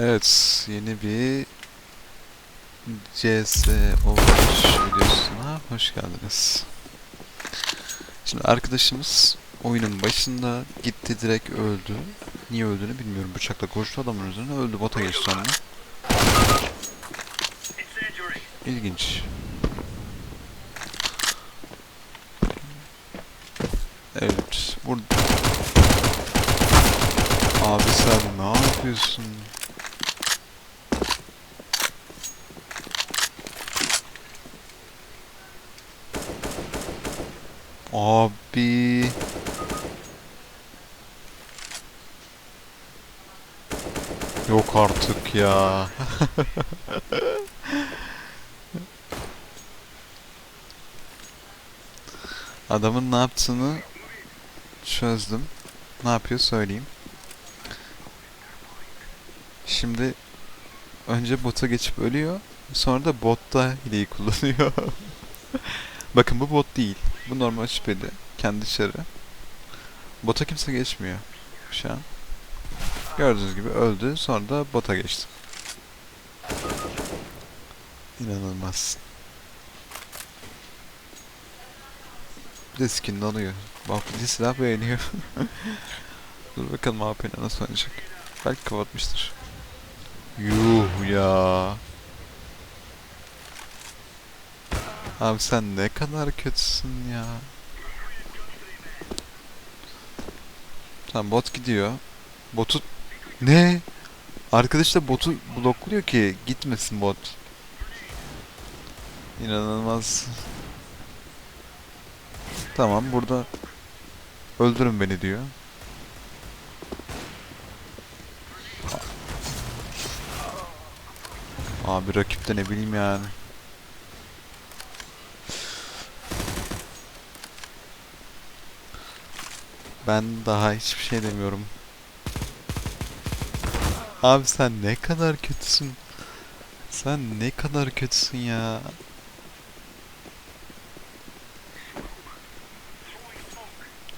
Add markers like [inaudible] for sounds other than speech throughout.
Evet, yeni bir CS Overwatch videosuna hoş geldiniz. Şimdi arkadaşımız oyunun başında gitti direkt öldü. Niye öldüğünü bilmiyorum. Bıçakla koştu adamın üzerine öldü. Bota geçti sonra. İlginç. Evet, burada... Abi sen ne yapıyorsun? Abi. Yok artık ya. [laughs] Adamın ne yaptığını çözdüm. Ne yapıyor söyleyeyim. Şimdi önce bota geçip ölüyor. Sonra da botta hileyi kullanıyor. [laughs] Bakın bu bot değil. Bu normal şüpheli. Kendi içeri. Bota kimse geçmiyor şu an. Gördüğünüz gibi öldü. Sonra da bota geçti. İnanılmaz. Bir de skin alıyor. Silah beğeniyor. [laughs] Dur bakalım AP'yle nasıl oynayacak. Belki kapatmıştır. Yuh ya. Abi sen ne kadar kötüsün ya. Tamam bot gidiyor. Botu... Ne? Arkadaş da botu blokluyor ki gitmesin bot. İnanılmaz. Tamam burada öldürün beni diyor. Abi rakip de ne bileyim yani. Ben daha hiçbir şey demiyorum. Abi sen ne kadar kötüsün. Sen ne kadar kötüsün ya.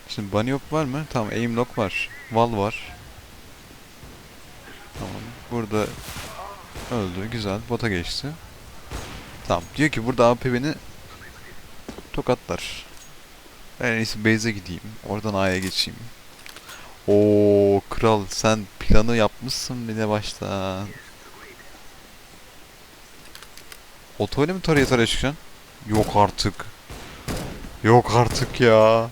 Şimdi bunny hop var mı? Tamam aim lock var. Wall var. Tamam. Burada öldü. Güzel. Bota geçti. Tamam. Diyor ki burada AP beni tokatlar. En iyisi base'e gideyim. Oradan A'ya geçeyim. Oo kral sen planı yapmışsın bile başta. Otoyla mi taraya taraya çıkacaksın? Yok artık. Yok artık ya.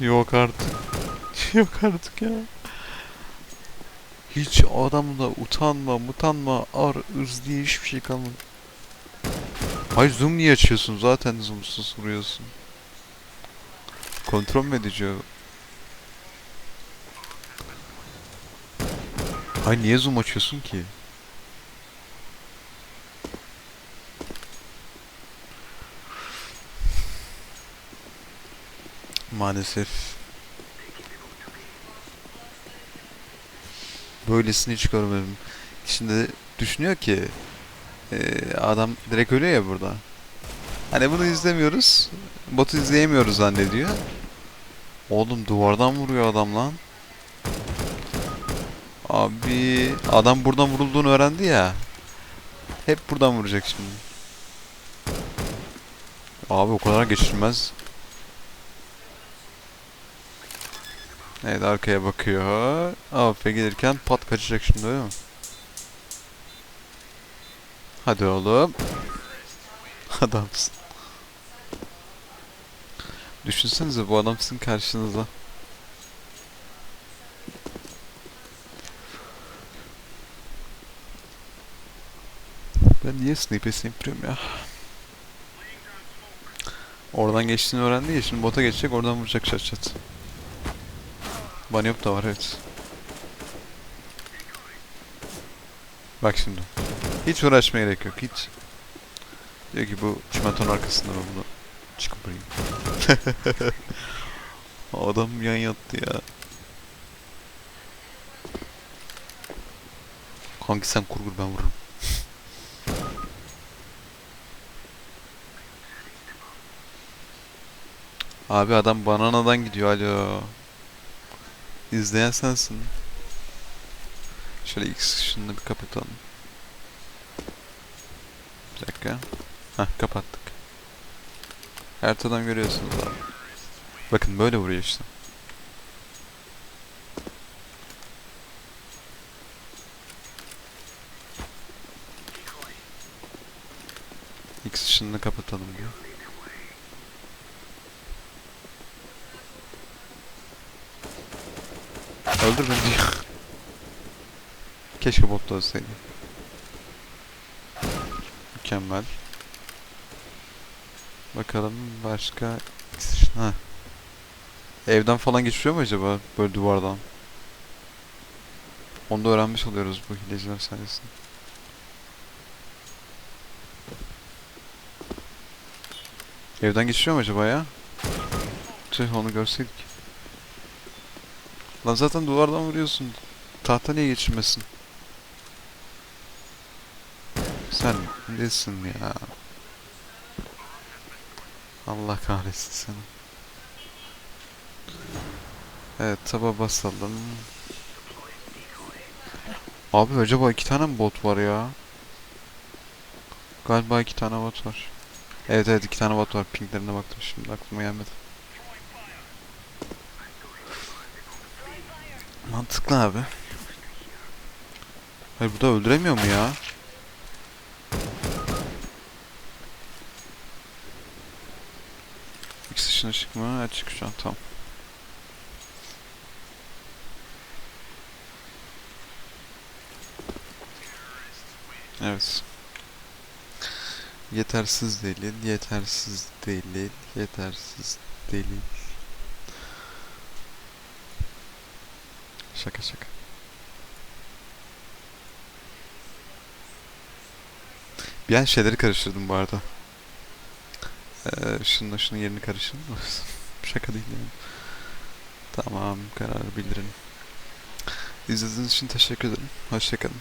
Yok artık. [laughs] Yok artık ya. Hiç adamda utanma, mutanma, ar, ırz diye hiçbir şey kalmadı. Hay zoom niye açıyorsun? Zaten zoomsuz vuruyorsun. Kontrol mü edici? Hay niye zoom açıyorsun ki? Maalesef. Böylesini hiç görmedim. Şimdi düşünüyor ki ee, adam direkt ölüyor ya burada. Hani bunu izlemiyoruz. Botu izleyemiyoruz zannediyor. Oğlum duvardan vuruyor adam lan. Abi adam buradan vurulduğunu öğrendi ya. Hep buradan vuracak şimdi. Abi o kadar geçirmez. Evet arkaya bakıyor. AF gelirken pat kaçacak şimdi öyle mi? Hadi oğlum. Adamsın. Düşünsenize bu adam sizin karşınızda. Ben niye snipe snipliyorum ya? Oradan geçtiğini öğrendi ya şimdi bota geçecek oradan vuracak çat çat. Banyop da var evet. Bak şimdi. Hiç uğraşmaya gerek yok hiç. Diyor ki bu çimentonun arkasında ben bunu çıkıp vurayım. [laughs] Adam yan yattı ya. Kanki sen kurgur ben vururum. [laughs] Abi adam bananadan gidiyor alo. İzleyen sensin. Şöyle X ışınını bir kapatalım. Dakika. Hah kapattık. Haritadan görüyorsunuz abi. Bakın böyle vuruyor işte. X ışınını kapatalım diyor. Öldür beni diyor. [laughs] Keşke botla olsaydı. Mükemmel. Bakalım başka... Ha. Evden falan geçiyor mu acaba böyle duvardan? Onu da öğrenmiş oluyoruz bu hileciler sayesinde. Evden geçiyor mu acaba ya? Tüh onu görseydik. Lan zaten duvardan vuruyorsun. Tahta niye geçirmesin? Sen nesin ya? Allah kahretsin seni. Evet taba basalım. Abi acaba iki tane mi bot var ya? Galiba iki tane bot var. Evet evet iki tane bot var. Pinklerine baktım şimdi aklıma gelmedi. Mantıklı abi. Hayır bu da öldüremiyor mu ya? X dışına çıkma. Açık şu an tamam. Evet. Yetersiz delil, yetersiz delil, yetersiz delil. Şaka şaka. Bir an şeyleri karıştırdım bu arada. Ee, şununla şunun yerini karıştırdım. [laughs] şaka değil yani. Tamam, karar bildirin. İzlediğiniz için teşekkür ederim. Hoşçakalın.